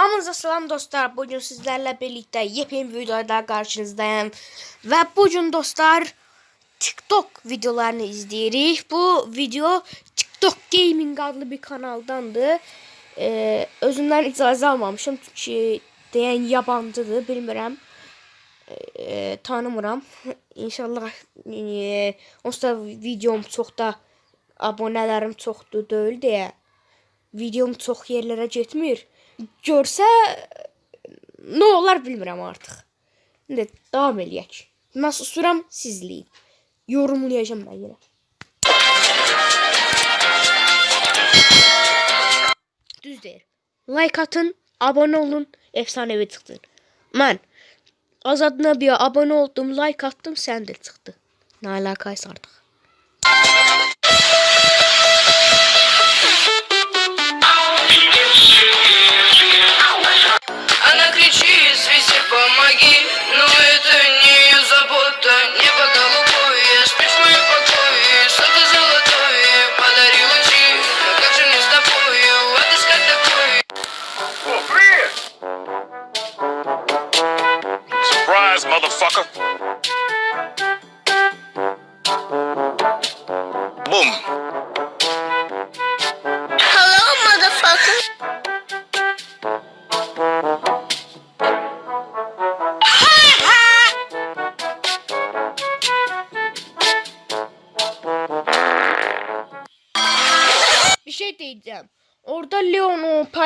Hamınıza salam dostlar. Bugün sizlerle birlikte yepyeni videoda karşınızdayım. Ve bugün dostlar TikTok videolarını izleyirik. Bu video TikTok Gaming adlı bir kanaldandı. Ee, özündən icazə almamışım. Çünki deyən yabancıdır, bilmirəm. Ee, tanımıram. İnşallah e, onsuz videom çox da abunələrim çoxdur deyil deyə videom çox yerlərə getmir. Görsə nə olar bilmirəm artıq. İndi davam eləyək. Mən susuram, sizləyin. Yorumlayacağam mən yenə. Düz deyir. Like atın, abone olun, efsanevi çıxdın. Mən Azadına bir abone oldum, like attım, sən də çıxdı. Nə alakaysa artıq.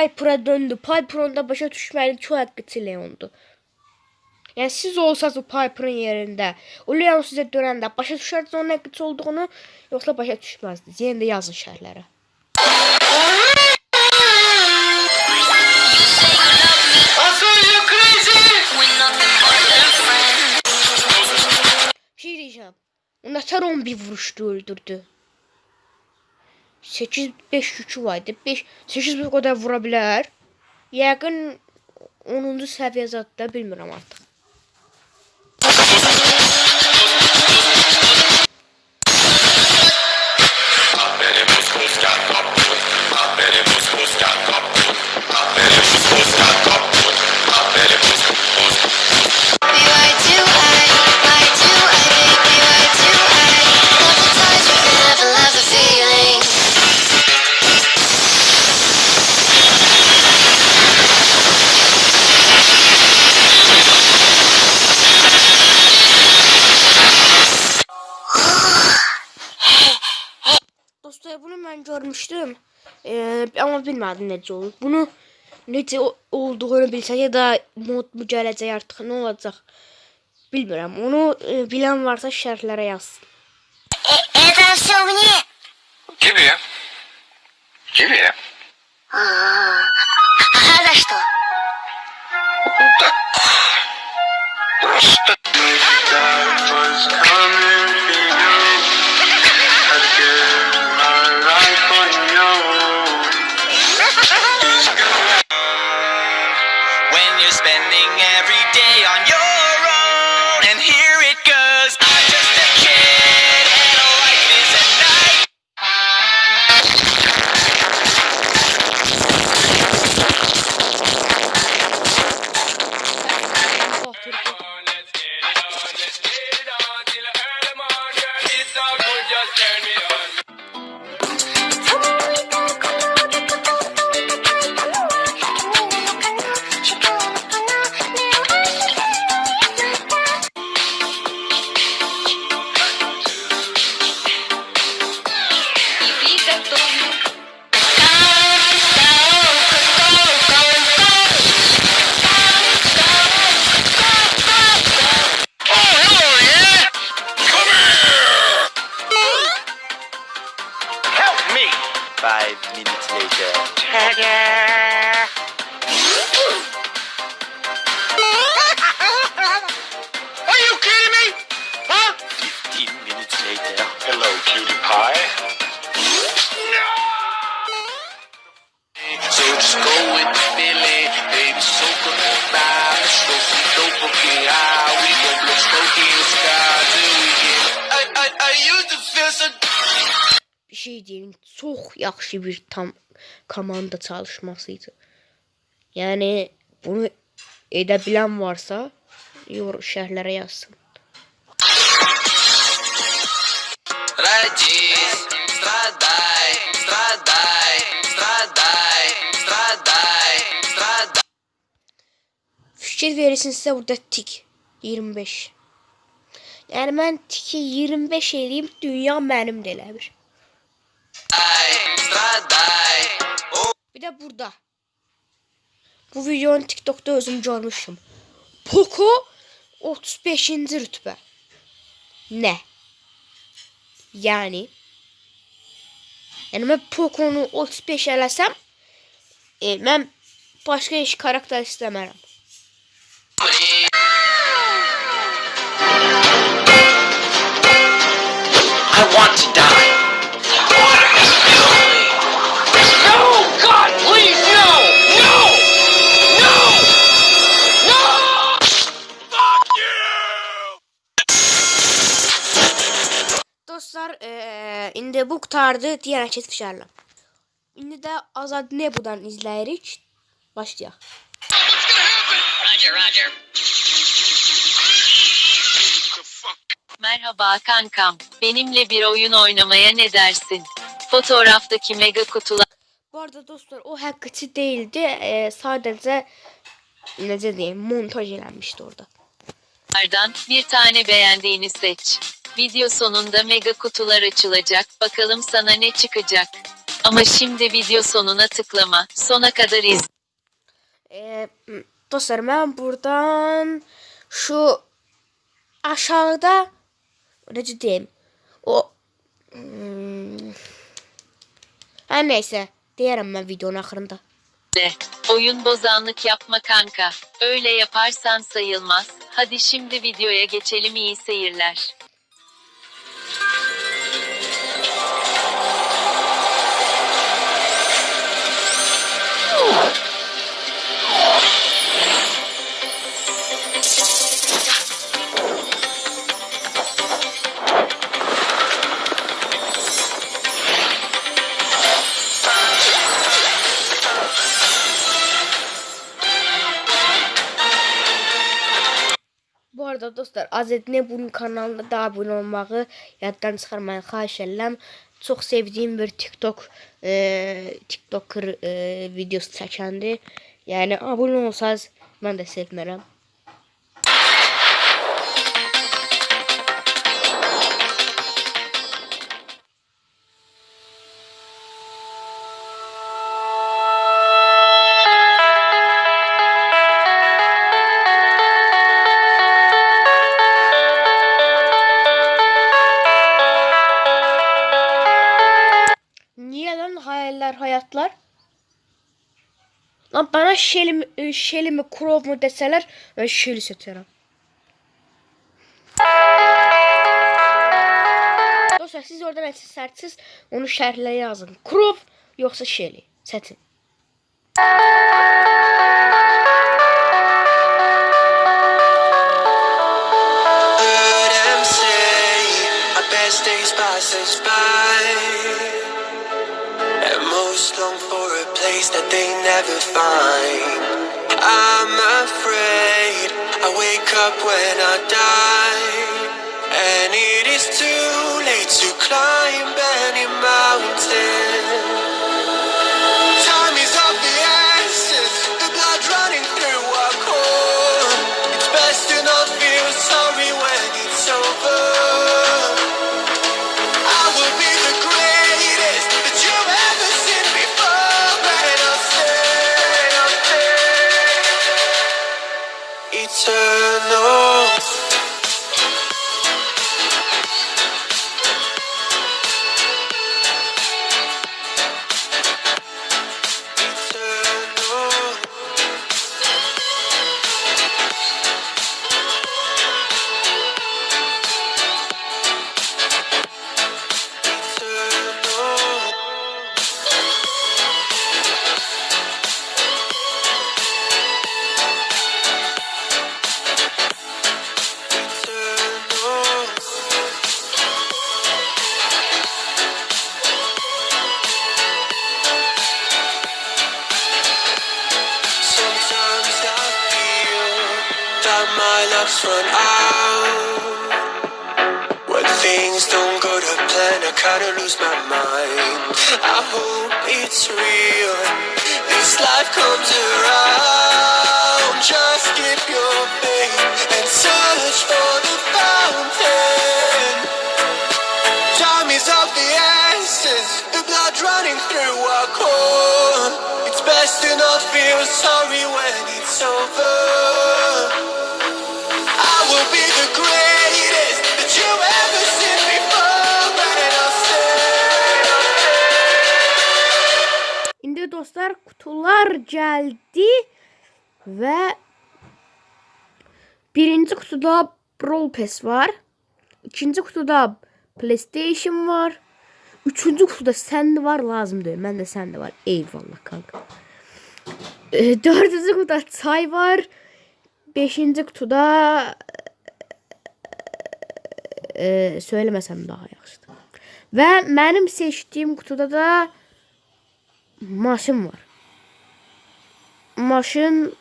Piper'a döndü. Piper onda başa düşmeli çok hakkıtı Leon'du. Yani siz olsanız o Piper'ın yerində, o Leon sizə dönəndə başa düşərdiniz onun haqqıtı olduğunu, yoxsa başa düşməzdiniz. Yenə də yazın crazy Bir şey diyeceğim. O nətər 11 vuruşdu öldürdü. 8 5 yükü var idi. 5 8 bu qədər vura bilər. Yəqin 10-cu səviyyə zətdə bilmirəm. Ee, amma bilmədim necə olur. Bunu necə o- olduğunu bilsək ya da mod mu gələcək artıq nə olacaq bilmirəm. Onu e, bilən varsa şərhlərə yazsın. Это все мне. Тебе. Тебе. А за что? Просто all could just turn Hello, cutie pie. So just go with the feeling, baby. So good goodbye. So some dope okay, high. We gon' blow smoke in the sky till we get. I, I, I used to feel so. Bir şey deyim, çox yaxşı bir tam komanda çalışması idi. Yani bunu edebilen varsa yor şerhlere yazsın. Родись, страдай, страдай, страдай, страдай, страдай. Fikir verirsin size burada tik 25. Yani ben tiki 25 eləyim, dünya mənim də elə bir. Страдай, Bir de burada. Bu videonu TikTok'ta özüm görmüşüm. Poco 35. rütbe. Ne? Yani yani ben Poco'nu 35 eləsəm e, mən başqa heç karakter istəmərəm. I want indi bu qutardı digər keçid fişarla. İndi də Azad Nebu'dan izləyirik. Başlayaq. Merhaba kankam. Benimle bir oyun oynamaya ne dersin? Fotoğraftaki mega kutular Bu arada dostlar o həqiqi değildi. Eee sadəcə necə deyim, montaj eləmişdi orada. Bir tane beğendiğini seç. Video sonunda mega kutular açılacak. Bakalım sana ne çıkacak. Ama şimdi video sonuna tıklama. Sona kadar iz. Eee dostlar mən buradan şu aşağıda necə deyim? O hmm, hər nəysə deyərəm mən videonun axırında. de. Oyun bozanlık yapma kanka. Öyle yaparsan sayılmaz. Hadi şimdi videoya geçelim iyi seyirler. Dostlar Azedne bunun kanalına da abone olmağı yaddan çıxarmayın xahiş edirəm. Çox sevdiyim bir TikTok eee TikToker eee videosu çəkəndi. Yəni abunə olsanız mən də sevmərəm. Hayatlar? Lan bana Shelly mi, e, Shelly mi Crow mu deseler ben Shelly seçerim. Dostlar siz orada nəsə sərtsiz onu şərhlərə yazın. Crow yoxsa Shelly? Seçin. And long for a place that they never find. I'm afraid I wake up when I die. And it is too late to climb my luck's run out. When things don't go to plan, I kinda lose my mind. I hope it's real. This life comes around. Just keep your faith and search for the fountain. Time is of the essence, the blood running through our core. It's best to not feel sorry when it's over. Dostlar kutular geldi ve birinci kutuda Brawl Pass var. İkinci kutuda PlayStation var. Üçüncü kutuda Sandy var lazım değil. Ben de Sandy var. Eyvallah kanka. Ee, dördüncü kutuda Tay var. Beşinci kutuda e, söylemesem daha yaxşıdır. Və mənim seçdiyim kutuda da maşın var. Maşın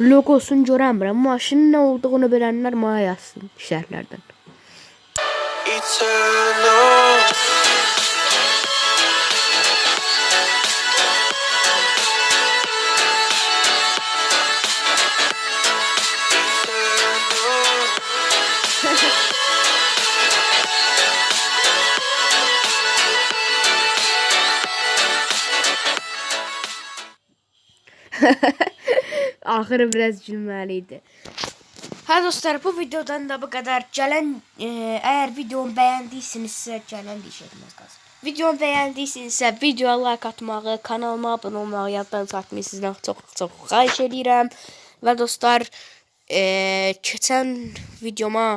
logosunu görəmirəm. Maşının nə olduğunu bilənlər mənə yazsın şərhlərdən. Eternal. Axırı biraz gülməliydi. Hə dostlar, bu videodan da bu qədər. Gələn e, əgər videomu bəyəndiysinizsə, gələn deyişəcəm lazım. Videomu bəyəndiysinizsə, videoya like atmağı, kanalıma abunə olmağı yaddan çıxartmayın. Sizdən çox çox xahiş edirəm. Və dostlar, e, keçən videoma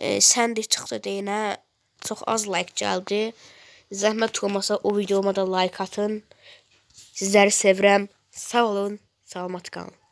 e, səndə çıxdı deyinə çox az like gəldi. Zəhmət olmasa o videoma da like atın. Sizləri sevirəm. Sağ olun, 沢松館。